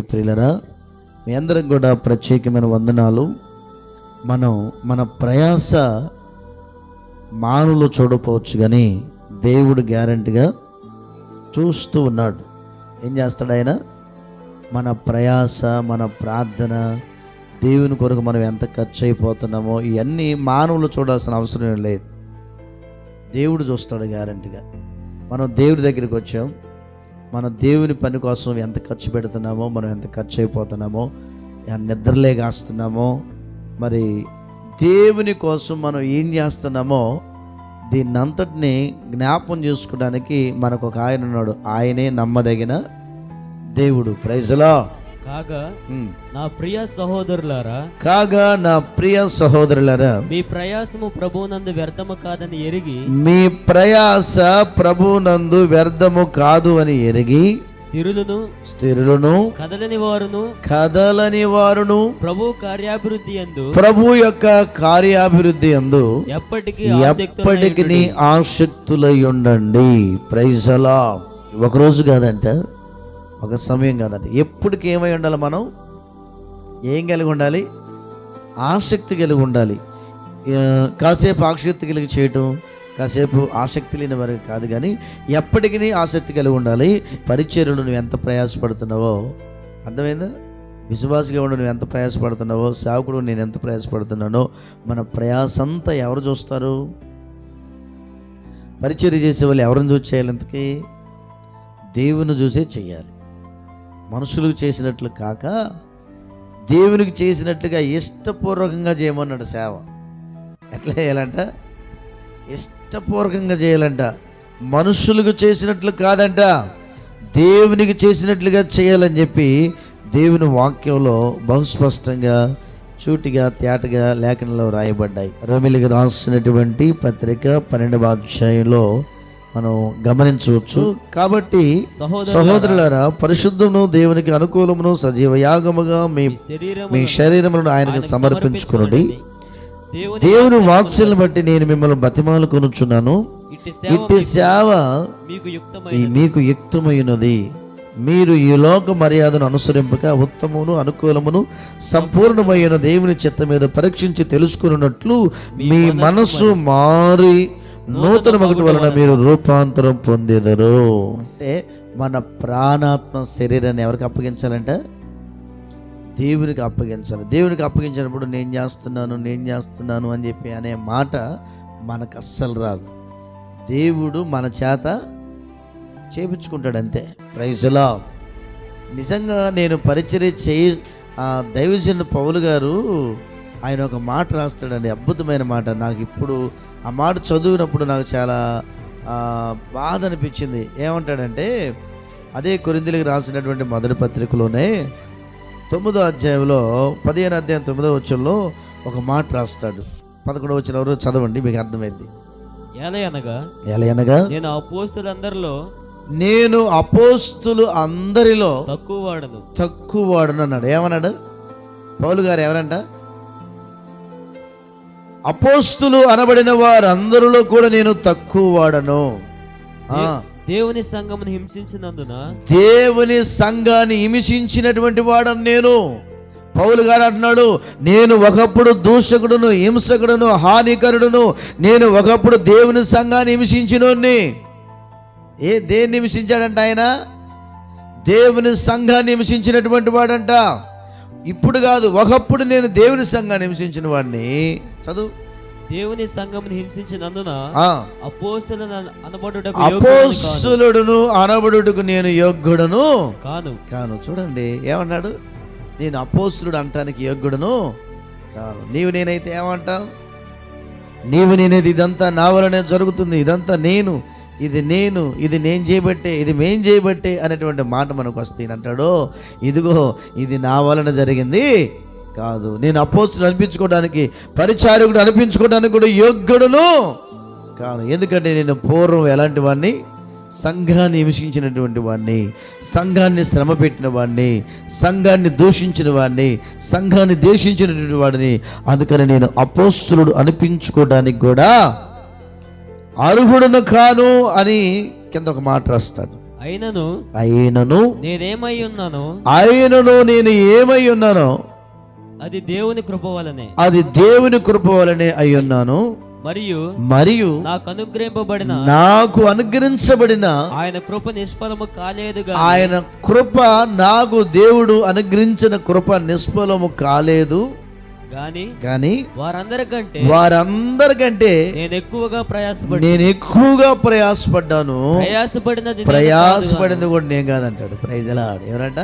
ప్రియులరా మీ అందరికి కూడా ప్రత్యేకమైన వందనాలు. మనం మన ప్రయాస మానులు చూడపోవచ్చు కానీ దేవుడు గ్యారంటీగా చూస్తూ ఉన్నాడు. ఏం చేస్తాడు ఆయన? మన ప్రయాస మన ప్రార్థన దేవుని కొరకు మనం ఎంత ఖర్చు అయిపోతున్నామో ఇవన్నీ మానవులు చూడాల్సిన అవసరం ఏం లేదు. దేవుడు చూస్తాడు గ్యారంటీగా. మనం దేవుడి దగ్గరికి వచ్చాం. మన దేవుని పని కోసం ఎంత ఖర్చు పెడుతున్నామో మనం ఎంత ఖర్చు అయిపోతున్నామో నిద్రలే కాస్తున్నామో మరి దేవుని కోసం మనం ఏం చేస్తున్నామో దీన్ని అంతటిని జ్ఞాపం చేసుకోవడానికి మనకు ఒక ఆయన ఉన్నాడు. ఆయనే నమ్మదగిన దేవుడు. ప్రైజ్లో కాగా నా ప్రియ సహోదరులారా కాగా నా ప్రియ సహోదరులరా మీ ప్రయాసము ప్రభువునందు వ్యర్థము కాదని ఎరిగి మీ ప్రయాస ప్రభునందు వ్యర్థము కాదు అని ఎరిగి స్థిరులను స్థిరులను కదలని వారును కదలని వారును ప్రభు కార్యాభివృద్ధి ఎందు ప్రభు యొక్క కార్యాభివృద్ధి అందు ఎప్పటికీ ఎప్పటికి ఆసక్తులై ఉండండి. ప్రైజలా ఒక రోజు కాదంట ఒక సమయం కాదండి. ఎప్పటికి ఏమై ఉండాలి మనం? ఏం కలిగి ఉండాలి? ఆసక్తి కలిగి ఉండాలి. కాసేపు ఆసక్తి కలిగి చేయటం కాసేపు ఆసక్తి లేని వరకు కాదు కానీ ఎప్పటికీ ఆసక్తి కలిగి ఉండాలి. పరిచర్యలు నువ్వు ఎంత ప్రయాసపడుతున్నావో అర్థమైందా? విశ్వాసగా ఉండి నువ్వు ఎంత ప్రయాసపడుతున్నావో సేవకుడు నేను ఎంత ప్రయాసపడుతున్నానో మన ప్రయాసంతా ఎవరు చూస్తారు? పరిచర్య చేసే వాళ్ళు ఎవరిని చూసి చేయాలి ఇంతకీ? దేవుని చూసే చేయాలి. మనుషులకు చేసినట్లు కాక దేవునికి చేసినట్లుగా ఇష్టపూర్వకంగా చేయమన్నాడు సేవ. ఎట్లా చేయాలంట? ఇష్టపూర్వకంగా చేయాలంట. మనుషులకు చేసినట్లు కాదంట. దేవునికి చేసినట్లుగా చేయాలని చెప్పి దేవుని వాక్యంలో బహుస్పష్టంగా చూటిగా తేటగా లేఖనంలో రాయబడ్డాయి. రమిలికి రాసినటువంటి పత్రిక పన్నెండవ అధ్యాయంలో మనం గమనించవచ్చు. కాబట్టి సహోదరు సహోదరులారా పరిశుద్ధమును దేవునికి అనుకూలమును సజీవ యాగముగా మీ మీ శరీరములను ఆయనకు సమర్పించుకునుడి. దేవుని వాత్సల్ని బట్టి నేను మిమ్మల్ని బతిమాలు కొనుచున్నాను. ఇట్టి సేవ మీకు యుక్తమైనది. మీరు ఈ లోక మర్యాదను అనుసరింపక ఉత్తమును అనుకూలమును సంపూర్ణమైన దేవుని చిత్త మీద పరీక్షించి తెలుసుకున్నట్లు మీ మనస్సు మారి నూతన మగటి వలన మీరు రూపాంతరం పొందేదరు. అంటే మన ప్రాణాత్మ శరీరాన్ని ఎవరికి అప్పగించాలంటే? దేవునికి అప్పగించాలి. దేవునికి అప్పగించినప్పుడు నేను చేస్తున్నాను నేను చేస్తున్నాను అని చెప్పి అనే మాట మనకు అస్సలు రాదు. దేవుడు మన చేత చేపించుకుంటాడు అంతే. ప్రైజ్లా నిజంగా నేను పరిచర్య చేయి దైవజన్ పౌలు గారు ఆయన ఒక మాట రాస్తాడండి. అద్భుతమైన మాట. నాకు ఇప్పుడు ఆ మాట చదివినప్పుడు నాకు చాలా బాధ అనిపించింది. ఏమంటాడంటే అదే కొరిందులకు రాసినటువంటి మొదటి పత్రికలోనే తొమ్మిదో అధ్యాయంలో పదిహేను అధ్యాయం తొమ్మిదో వచ్చంలో ఒక మాట రాస్తాడు. పదకొండవ వచ్చిన ఎవరు చదవండి మీకు అర్థమైంది. ఏలయనగా ఎలా అనగా నేను అపోస్తులందరిలో నేను అపోస్తులు అందరిలో తక్కువ వాడను. తక్కువ వాడును అన్నాడు ఏమన్నాడు? పౌలు గారు ఎవరంట? అపోస్తులు అనబడిన వారందరిలో కూడా నేను తక్కువ వాడను దేవుని సంఘమును హింసించినందున దేవుని సంఘాన్ని హింసించినటువంటి వాడను నేను. పౌలు గారు అంటున్నాడు నేను ఒకప్పుడు దూషకుడును హింసకుడును హానికరుడును నేను ఒకప్పుడు దేవుని సంఘాన్ని హింసించినోడిని ఏ దేన్ని హింసించాడంట ఆయన? దేవుని సంఘాన్ని హింసించినటువంటి వాడంట. ఇప్పుడు కాదు ఒకప్పుడు నేను దేవుని సంఘాన్ని హింసించిన వాడిని. చదువు. దేవుని సంఘమును హింసించినందున. అపోస్తులుడును అనబడుటకు నేను యోగ్యుడను? కాను. కాను. చూడండి ఏమన్నాడు? నేను అపోస్తులుడు అంటానికి యోగ్యుడును? కాను. నీవు నేనైతే ఏమంటావు? నీవు నేనేది ఇదంతా నా వలనే జరుగుతుంది. ఇదంతా నేను. ఇది నేను ఇది నేను చేయబట్టే ఇది మేం చేయబట్టే అనేటువంటి మాట మనకు వస్తే అంటాడు ఇదిగో ఇది నా వలన జరిగింది కాదు. నేను అపోస్తులు అనిపించుకోవడానికి పరిచారకుడు అనిపించుకోవడానికి కూడా యోగ్యుడును కాను. ఎందుకంటే నేను పూర్వం ఎలాంటి వాడిని సంఘాన్ని హింసించినటువంటి వాడిని సంఘాన్ని శ్రమ పెట్టిన వాడిని సంఘాన్ని దూషించిన వాడిని సంఘాన్ని దేశించినటువంటి వాడిని. అందుకని నేను అపోస్తులుడు అనిపించుకోవడానికి కూడా అర్హుడును కాను అని కింద ఒక మాట రాస్తాడు. అయినను అయినను నేనేమై ఉన్నానో ఆయనను నేను ఏమై ఉన్నానో అది దేవుని కృప వలనే. అది దేవుని కృప వలనే అయి ఉన్నాను. మరియు మరియు నాకు అనుగ్రహింపబడిన నాకు అనుగ్రహించబడిన ఆయన కృప నిష్ఫలము కాలేదుగా ఆయన కృప నాకు దేవుడు అనుగ్రహించిన కృప నిష్ఫలము కాలేదు. గాని వారందరికంటే వారందరికంటే నేను ఎక్కువగా ప్రయాసపడి నేను ఎక్కువగా ప్రయాసపడ్డాను. ప్రయాసపడినది ప్రయాసపడింది కూడా నేను కాదంటాడు. ప్రైజలాడు ఎవరంట?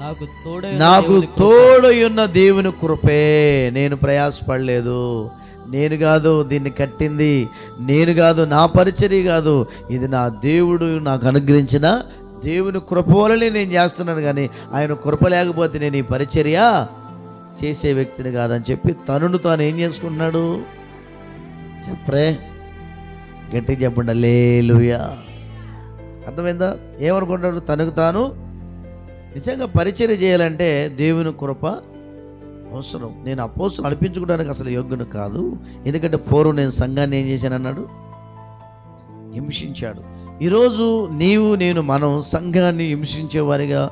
నాకు తోడై నాకు తోడై ఉన్న దేవుని కృపే. నేను ప్రయాసపడలేదు. నేను కాదు దీన్ని కట్టింది. నేను కాదు నా పరిచర్య కాదు. ఇది నా దేవుడు నాకు అనుగ్రహించిన దేవుని కృప వలనే నేను చేస్తున్నాను కానీ ఆయన కృప లేకపోతే నేను ఈ పరిచర్య చేసే వ్యక్తిని కాదని చెప్పి తనును తాను ఏం చేసుకుంటున్నాడు? చెప్పరే గట్టిగా చెప్పండి లేలుయా అర్థమైందా? ఏమనుకుంటాడు తనకు తాను నిజంగా పరిచయం చేయాలంటే దేవుని కృప అవసరం. నేను అపోసు నడిపించుకోవడానికి అసలు యోగ్యుడు కాదు. ఎందుకంటే పూర్వం నేను సంఘాన్ని ఏం చేశాను అన్నాడు హింసించాడు. ఈరోజు నీవు నేను మనం సంఘాన్ని హింసించేవారిగా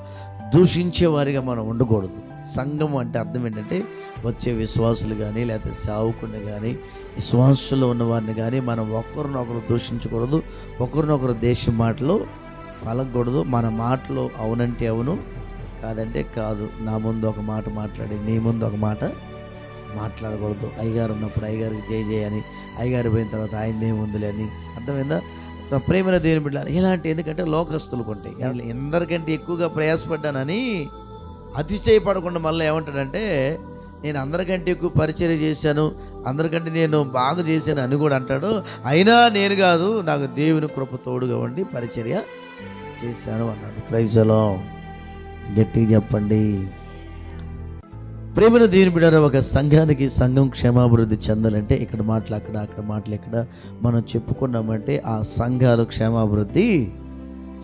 దూషించేవారిగా మనం ఉండకూడదు. సంఘం అంటే అర్థం ఏంటంటే వచ్చే విశ్వాసులు కానీ లేకపోతే సేవకుని కానీ విశ్వాసులో ఉన్న వారిని కానీ మనం ఒకరినొకరు దూషించకూడదు. ఒకరినొకరు దేశం మాటలు పలకూడదు మన మాటలు అవునంటే అవును కాదంటే కాదు. నా ముందు ఒక మాట మాట్లాడి నీ ముందు ఒక మాట మాట్లాడకూడదు. అయ్యగారు ఉన్నప్పుడు అయ్యగారికి జై జై అని అయ్యగారు పోయిన తర్వాత ఆయన ఏముందిలే అని. అర్థమైందా? ప్రేమైన దేవుని బిడ్డ ఇలాంటి ఎందుకంటే లోకస్తులు కొంటాయి. వీళ్ళు ఎందరికంటే ఎక్కువగా ప్రయాసపడ్డానని అతిశయపడకుండా మళ్ళీ ఏమంటాడంటే నేను అందరికంటే ఎక్కువ పరిచర్య చేశాను అందరికంటే నేను బాగా చేశాను అని కూడా అంటాడు. అయినా నేను కాదు నాకు దేవుని కృప తోడుగా ఉండి పరిచర్య చేశాను అన్నాడు. ప్రైజలో గట్టిగా చెప్పండి. ప్రేమను దేవుని బిడారు ఒక సంఘానికి సంఘం క్షేమాభివృద్ధి చెందాలంటే ఇక్కడ మాటలు అక్కడ అక్కడ మాటలు ఇక్కడ మనం చెప్పుకున్నామంటే ఆ సంఘాలు క్షేమాభివృద్ధి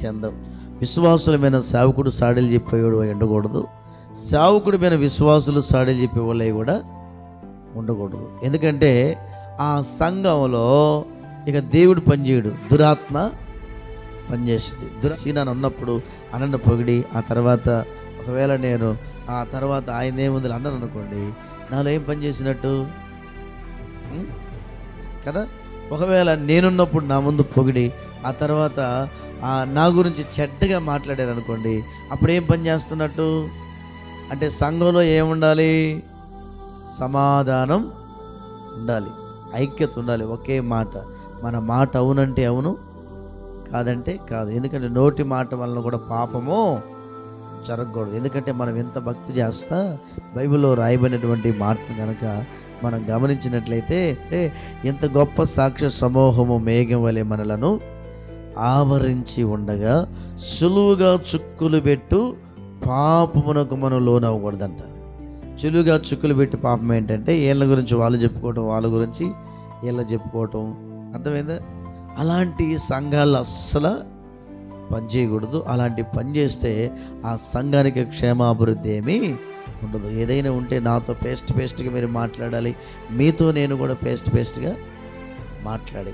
చెందం విశ్వాసులమైన సేవకుడు సాడీలు చెప్పేవాడు ఎండకూడదు. సేవకుడి మీద విశ్వాసులు సాడీలు చెప్పే వాళ్ళవి కూడా ఉండకూడదు. ఎందుకంటే ఆ సంఘంలో ఇక దేవుడు పనిచేయడు. దురాత్మ పనిచేసింది దురసీనాన్ని ఉన్నప్పుడు అన్నను పొగిడి ఆ తర్వాత ఒకవేళ నేను ఆ తర్వాత ఆయన ఏముంది అన్నాను అనుకోండి నాలో ఏం పని చేసినట్టు? కదా? ఒకవేళ నేనున్నప్పుడు నా ముందు పొగిడి ఆ తర్వాత నా గురించి చెడ్డగా మాట్లాడారు అనుకోండి అప్పుడు ఏం పని చేస్తున్నట్టు? అంటే సంఘంలో ఏముండాలి? సమాధానం ఉండాలి. ఐక్యత ఉండాలి. ఒకే మాట. మన మాట అవునంటే అవును కాదంటే కాదు. ఎందుకంటే నోటి మాట వలన కూడా పాపము జరగకూడదు. ఎందుకంటే మనం ఎంత భక్తి చేస్తా బైబిల్లో రాయబడినటువంటి మాటను కనుక మనం గమనించినట్లయితే అంటే ఇంత గొప్ప సాక్ష్య సమూహము మేఘం వలె మనలను ఆవరించి ఉండగా సులువుగా చుక్కులు పెట్టు పాపమునకు మనం లోనవ్వకూడదంట చులుగా చుక్కులు పెట్టి పాపం ఏంటంటే వీళ్ళ గురించి వాళ్ళు చెప్పుకోవటం వాళ్ళ గురించి వీళ్ళ చెప్పుకోవటం. అర్థమైందా? అలాంటి సంఘాలు అస్సలు పనిచేయకూడదు అలాంటి పని చేస్తే ఆ సంఘానికి క్షేమాభివృద్ధి ఏమీ ఉండదు. ఏదైనా ఉంటే నాతో పేస్ట్ పేస్ట్గా మీరు మాట్లాడాలి. మీతో నేను కూడా పేస్ట్ పేస్ట్గా మాట్లాడి.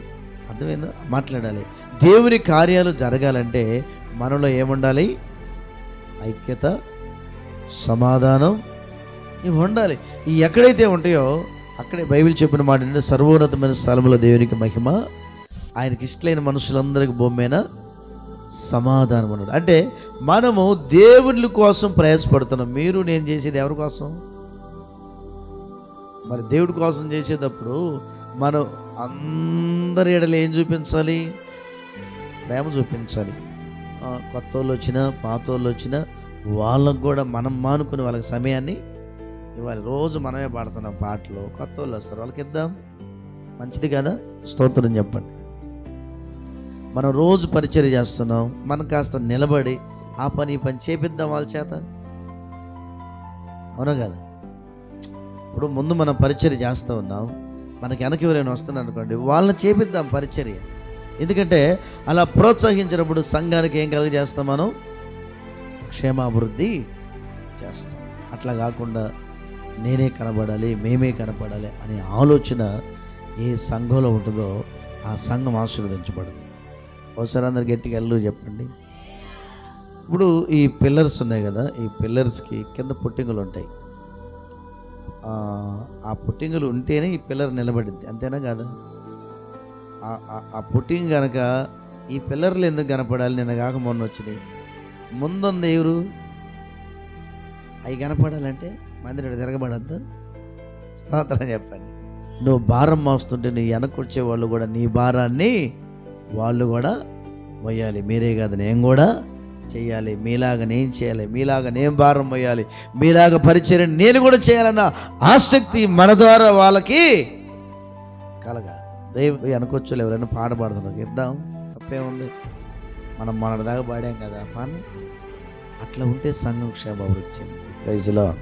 అర్థమైందా? మాట్లాడాలి. దేవుని కార్యాలు జరగాలంటే మనలో ఏముండాలి? ఐక్యత సమాధానం ఇవి ఉండాలి. ఈ ఎక్కడైతే ఉంటాయో అక్కడే బైబిల్ చెప్పిన మాట అంటే సర్వోన్నతమైన స్థలముల దేవునికి మహిమ ఆయనకి ఇష్టలైన మనుషులందరికి బొమ్మేన సమాధానం ఉన్నాడు అంటే మనము దేవుళ్ళ కోసం ప్రయాసపడుతున్నాం. మీరు నేను చేసేది ఎవరి కోసం? మరి దేవుడి కోసం చేసేటప్పుడు మనం అందరి ఎడలు ఏం చూపించాలి? ప్రేమ చూపించాలి. కొత్త వాళ్ళు వచ్చినా పాత వాళ్ళు వచ్చినా వాళ్ళకు కూడా మనం మానుకుని వాళ్ళకి సమయాన్ని ఇవ్వాలి రోజు మనమే పాడుతున్నాం పాటలు. కొత్త వాళ్ళు వస్తారు వాళ్ళకి ఇద్దాం మంచిది కదా? స్తోత్రం చెప్పండి. మనం రోజు పరిచయం చేస్తున్నాం మనం కాస్త నిలబడి ఆ పని ఈ పని చేపిద్దాం వాళ్ళ చేత. అవునా కదా? ఇప్పుడు ముందు మనం పరిచర్య చేస్తూ ఉన్నాం. మనకి వెనక ఎవరైనా వస్తున్నారు అనుకోండి వాళ్ళని చేపిద్దాం పరిచర్య. ఎందుకంటే అలా ప్రోత్సహించినప్పుడు సంఘానికి ఏం కలిగజేస్తాం మనం? క్షేమాభివృద్ధి చేస్తాం. అట్లా కాకుండా నేనే కనబడాలి మేమే కనపడాలి అనే ఆలోచన ఏ సంఘంలో ఉంటుందో ఆ సంఘం ఆశీర్వదించబడదు ఒకసారి అందరు గట్టిగా ఎల్లు చెప్పండి. ఇప్పుడు ఈ పిల్లర్స్ ఉన్నాయి కదా ఈ పిల్లర్స్కి కింద పుట్టింగులు ఉంటాయి. ఆ, ఆ పుట్టింగులు ఉంటేనే ఈ పిల్లర్ నిలబడింది అంతేనా కాదా? ఆ- పుట్టింగ్ కనుక ఈ పిల్లర్లు ఎందుకు కనపడాలి? నిన్న కాక మొన్న వచ్చినాయి. ముందుంది ఎవరు? అవి కనపడాలంటే మందిరం తిరగబడద్దు. స్తోత్రం చెప్పండి. నువ్వు భారం మోస్తుంటే నీ వెనకొచ్చే వాళ్ళు కూడా నీ భారాన్ని వాళ్ళు కూడా మొయ్యాలి మీరే కాదు నేను కూడా చేయాలి. మీలాగా నేను చేయాలి. మీలాగా నేను భారం మొయ్యాలి మీలాగా పరిచయం నేను కూడా చేయాలన్న ఆసక్తి మన ద్వారా వాళ్ళకి కలగాలి. దైవ వెనకొచ్చులు ఎవరైనా పాట పాడుతున్నారు. ఇద్దాం. తప్పేముంది మనం మొన్నటిదాకా పాడాం కదా. పని అట్లా ఉంటే సంఘం క్షేమ వచ్చింది రైజులో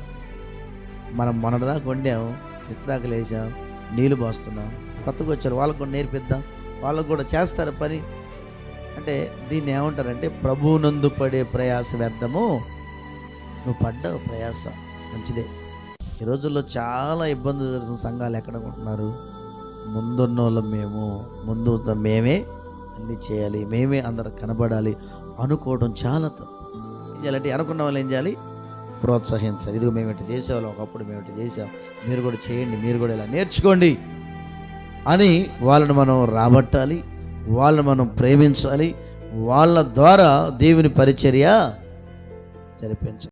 మనం మొన్నటిదాకా వండాం విస్తరాకులు వేసాం నీళ్ళు పోస్తున్నాం కొత్తగా వచ్చారు. వాళ్ళకు కూడా నేర్పిద్దాం. వాళ్ళకు కూడా చేస్తారు పని? అంటే దీన్ని ఏమంటారంటే ప్రభువునందు పడే ప్రయాస వ్యర్థము నువ్వు పడ్డావు ప్రయాస. మంచిదే. ఈ రోజుల్లో చాలా ఇబ్బందులు జరుగుతున్న సంఘాలు ఎక్కడ ఉంటున్నారు? ముందున్న వాళ్ళం మేము ముందు మేమే అన్నీ చేయాలి మేమే అందరు కనబడాలి అనుకోవడం చాలా తప్పు. ఏం చేయాలంటే అనుకున్న వాళ్ళు ఏం చేయాలి? ప్రోత్సహించాలి. ఇదిగో మేము ఇటు చేసేవాళ్ళం ఒకప్పుడు మేము ఇటు చేసాం మీరు కూడా చేయండి మీరు కూడా ఇలా నేర్చుకోండి అని వాళ్ళని మనం రాబట్టాలి వాళ్ళని మనం ప్రేమించాలి వాళ్ళ ద్వారా దేవుని పరిచర్య జరిపించాలి.